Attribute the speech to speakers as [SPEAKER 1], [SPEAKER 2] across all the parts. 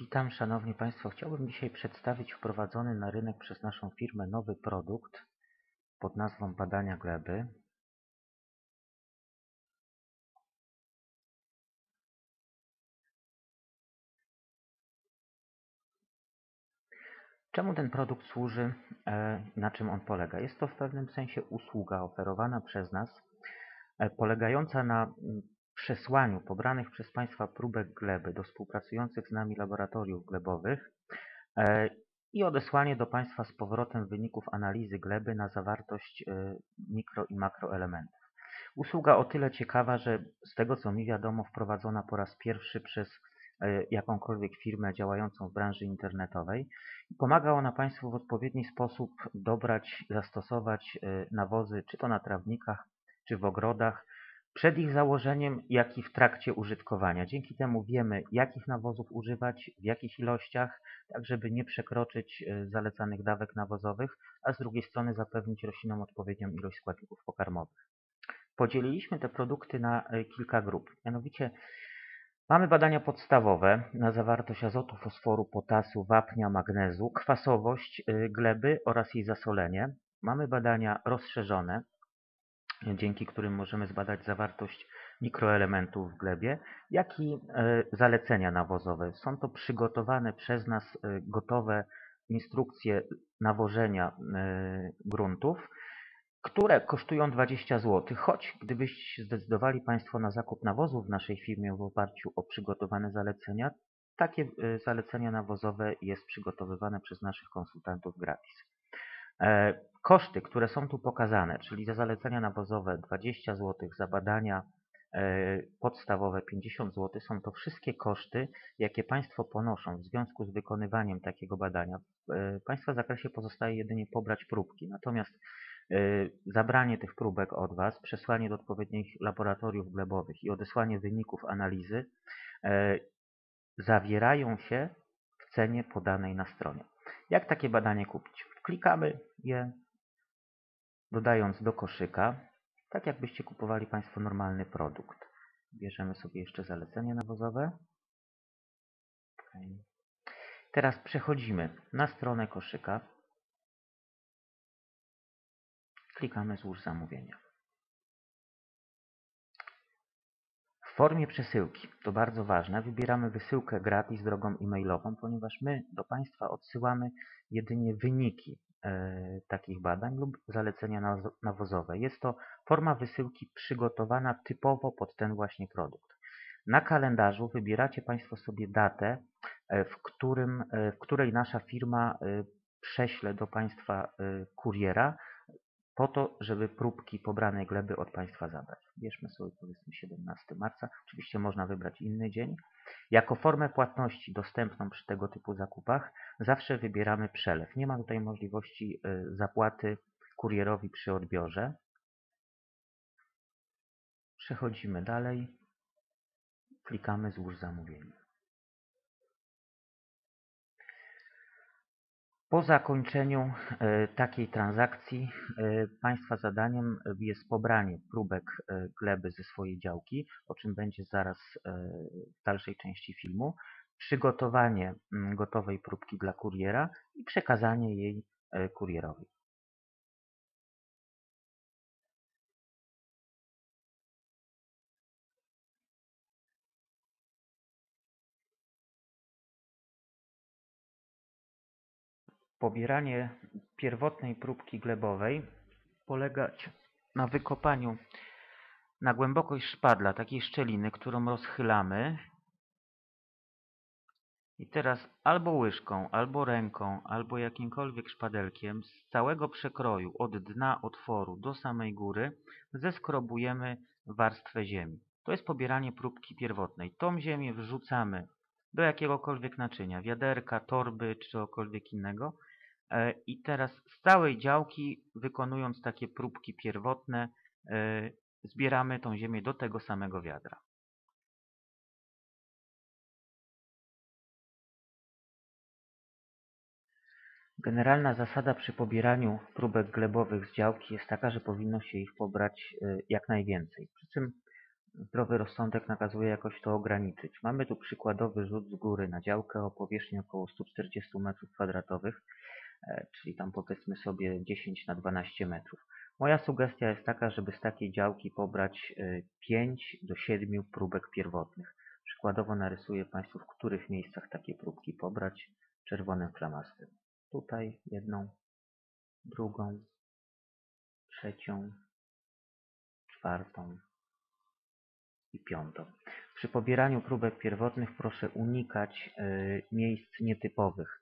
[SPEAKER 1] Witam Szanowni Państwo. Chciałbym dzisiaj przedstawić wprowadzony na rynek przez naszą firmę nowy produkt pod nazwą badania gleby. Czemu ten produkt służy, e, na czym on polega? Jest to w pewnym sensie usługa oferowana przez nas, e, polegająca na mm, przesłaniu pobranych przez Państwa próbek gleby do współpracujących z nami laboratoriów glebowych e, i odesłanie do Państwa z powrotem wyników analizy gleby na zawartość mikro i makroelementów. Usługa o tyle ciekawa, że z tego co mi wiadomo wprowadzona po raz pierwszy przez E, jakąkolwiek firmę działającą w branży internetowej. Pomaga ona Państwu w odpowiedni sposób dobrać, zastosować e, nawozy, czy to na trawnikach, czy w ogrodach, przed ich założeniem, jak i w trakcie użytkowania. Dzięki temu wiemy, jakich nawozów używać, w jakich ilościach, tak żeby nie przekroczyć e, zalecanych dawek nawozowych, a z drugiej strony zapewnić roślinom odpowiednią ilość składników pokarmowych. Podzieliliśmy te produkty na kilka grup. Mianowicie Mamy badania podstawowe na zawartość azotu, fosforu, potasu, wapnia, magnezu, kwasowość y, gleby oraz jej zasolenie. Mamy badania rozszerzone, dzięki którym możemy zbadać zawartość mikroelementów w glebie, jak i y, zalecenia nawozowe. Są to przygotowane przez nas y, gotowe instrukcje nawożenia gruntów, które kosztują 20 zł, choć gdybyście zdecydowali Państwo na zakup nawozu w naszej firmie w oparciu o przygotowane zalecenia, takie e, zalecenia nawozowe jest przygotowywane przez naszych konsultantów gratis. E, koszty, które są tu pokazane, czyli za zalecenia nawozowe 20 zł, za badania e, podstawowe 50 zł, są to wszystkie koszty, jakie Państwo ponoszą w związku z wykonywaniem takiego badania. W Państwa zakresie pozostaje jedynie pobrać próbki, natomiast E, zabranie tych próbek od Was, przesłanie do odpowiednich laboratoriów glebowych i odesłanie wyników analizy e, zawierają się w cenie podanej na stronie. Jak takie badanie kupić? Klikamy je, dodając do koszyka, tak jakbyście kupowali Państwo normalny produkt. Bierzemy sobie jeszcze zalecenie nawozowe. Teraz przechodzimy na stronę koszyka. Klikamy Złóż zamówienia. W formie przesyłki, to bardzo ważne, wybieramy wysyłkę gratis drogą e-mailową, ponieważ my do Państwa odsyłamy jedynie wyniki e, takich badań lub zalecenia nawozowe. Jest to forma wysyłki przygotowana typowo pod ten właśnie produkt. Na kalendarzu wybieracie Państwo sobie datę, e, w, którym, e, w której nasza firma e, prześle do Państwa kuriera po to, żeby próbki pobranej gleby od Państwa zabrać. Bierzmy sobie powiedzmy 17 marca. Oczywiście można wybrać inny dzień. Jako formę płatności dostępną przy tego typu zakupach zawsze wybieramy przelew. Nie ma tutaj możliwości y, zapłaty kurierowi przy odbiorze. Przechodzimy dalej. Klikamy złóż zamówienie. Po zakończeniu e, takiej transakcji e, Państwa zadaniem jest pobranie próbek e, gleby ze swojej działki, o czym będzie zaraz w dalszej części filmu, przygotowanie gotowej próbki dla kuriera i przekazanie jej kurierowi. Pobieranie pierwotnej próbki glebowej polegać na wykopaniu na głębokość szpadla takiej szczeliny, którą rozchylamy i teraz albo łyżką, albo ręką, albo jakimkolwiek szpadelkiem z całego przekroju od dna otworu do samej góry zeskrobujemy warstwę ziemi. To jest pobieranie próbki pierwotnej. Tą ziemię wrzucamy do jakiegokolwiek naczynia, wiaderka, torby czy czegokolwiek innego I teraz z całej działki, wykonując takie próbki pierwotne, e, zbieramy tą ziemię do tego samego wiadra. Generalna zasada przy pobieraniu próbek glebowych z działki jest taka, że powinno się ich pobrać e, jak najwięcej. Przy czym zdrowy rozsądek nakazuje jakoś to ograniczyć. Mamy tu przykładowy rzut z góry na działkę o powierzchni około 140 m2, e, czyli tam powiedzmy sobie 10 na 12 metrów. Moja sugestia jest taka, żeby z takiej działki pobrać 5 do 7 próbek pierwotnych. Przykładowo narysuję Państwu, w których miejscach takie próbki pobrać czerwonym flamastrem. Tutaj jedną, drugą, trzecią, czwartą i piątą. Przy pobieraniu próbek pierwotnych proszę unikać e, miejsc nietypowych, e,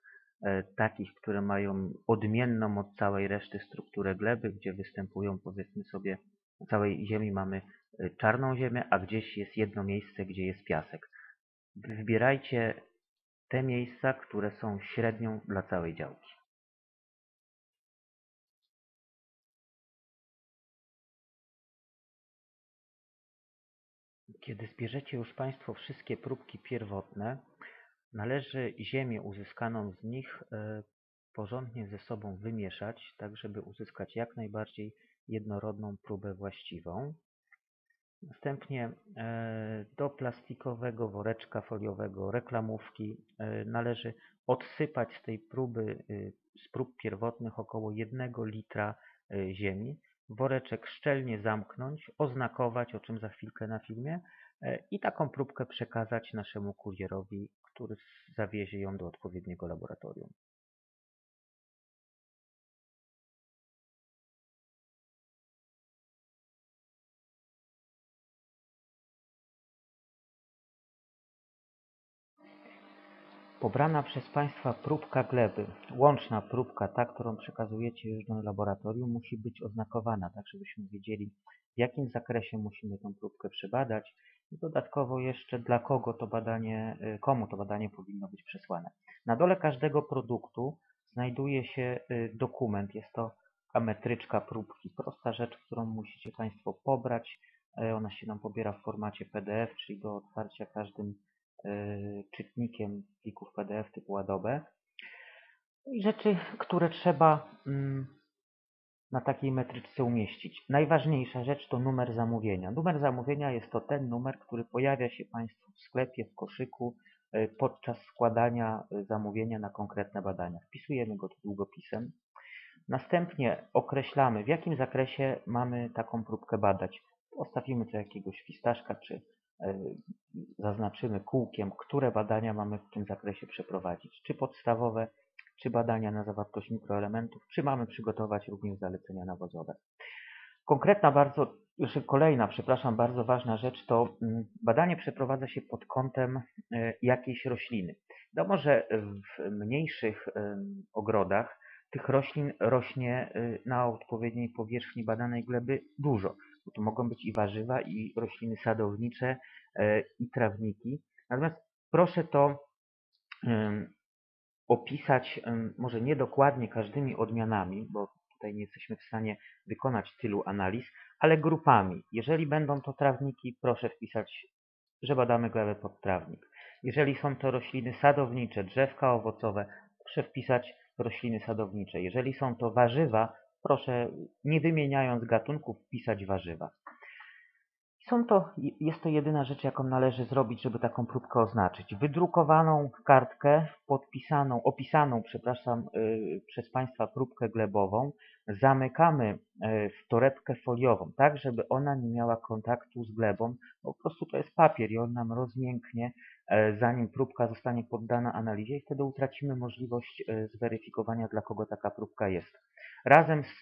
[SPEAKER 1] takich, które mają odmienną od całej reszty strukturę gleby, gdzie występują powiedzmy sobie na całej ziemi mamy e, czarną ziemię, a gdzieś jest jedno miejsce, gdzie jest piasek. Wybierajcie te miejsca, które są średnią dla całej działki. Kiedy zbierzecie już Państwo wszystkie próbki pierwotne, należy ziemię uzyskaną z nich e, porządnie ze sobą wymieszać, tak żeby uzyskać jak najbardziej jednorodną próbę właściwą. Następnie e, do plastikowego woreczka foliowego reklamówki e, należy odsypać z tej próby, z prób pierwotnych około 1 litra ziemi woreczek szczelnie zamknąć, oznakować, o czym za chwilkę na filmie i taką próbkę przekazać naszemu kurierowi, który zawiezie ją do odpowiedniego laboratorium. Pobrana przez Państwa próbka gleby, łączna próbka, ta, którą przekazujecie już do laboratorium, musi być oznakowana, tak żebyśmy wiedzieli, w jakim zakresie musimy tę próbkę przebadać dodatkowo jeszcze dla kogo to badanie, y, komu to badanie powinno być przesłane. Na dole każdego produktu znajduje się y, dokument, jest to ametryczka próbki, prosta rzecz, którą musicie Państwo pobrać. Y, ona się nam pobiera w formacie PDF, czyli do otwarcia każdym czytnikiem plików PDF typu Adobe i rzeczy, które trzeba mm, na takiej metryczce umieścić. Najważniejsza rzecz to numer zamówienia. Numer zamówienia jest to ten numer, który pojawia się Państwu w sklepie, w koszyku y, podczas składania y, zamówienia na konkretne badania. Wpisujemy go tu długopisem. Następnie określamy, w jakim zakresie mamy taką próbkę badać. Postawimy tu jakiegoś fistaszka czy E, zaznaczymy kółkiem, które badania mamy w tym zakresie przeprowadzić. Czy podstawowe, czy badania na zawartość mikroelementów, czy mamy przygotować również zalecenia nawozowe. Konkretna bardzo, już kolejna, przepraszam, bardzo ważna rzecz to mm, badanie przeprowadza się pod kątem e, jakiejś rośliny. Wiadomo, że w mniejszych ogrodach tych roślin rośnie e, na odpowiedniej powierzchni badanej gleby dużo bo to mogą być i warzywa, i rośliny sadownicze, e, i trawniki. Natomiast proszę to opisać, może nie dokładnie każdymi odmianami, bo tutaj nie jesteśmy w stanie wykonać tylu analiz, ale grupami. Jeżeli będą to trawniki, proszę wpisać, że badamy glebę pod trawnik. Jeżeli są to rośliny sadownicze, drzewka owocowe, proszę wpisać rośliny sadownicze. Jeżeli są to warzywa, Proszę, nie wymieniając gatunków, wpisać warzywa. Są to, jest to jedyna rzecz, jaką należy zrobić, żeby taką próbkę oznaczyć. Wydrukowaną kartkę, podpisaną, opisaną, przepraszam, yy, przez Państwa próbkę glebową, zamykamy yy, w torebkę foliową, tak, żeby ona nie miała kontaktu z glebą. Po prostu to jest papier i on nam rozmięknie, yy, zanim próbka zostanie poddana analizie i wtedy utracimy możliwość zweryfikowania, dla kogo taka próbka jest. Razem z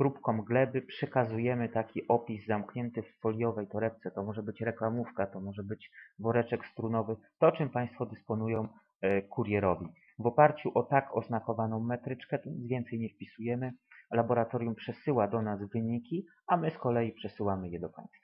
[SPEAKER 1] próbką gleby przekazujemy taki opis zamknięty w foliowej torebce. To może być reklamówka, to może być woreczek strunowy, to czym Państwo dysponują e, kurierowi. W oparciu o tak oznakowaną metryczkę nic więcej nie wpisujemy. Laboratorium przesyła do nas wyniki, a my z kolei przesyłamy je do Państwa.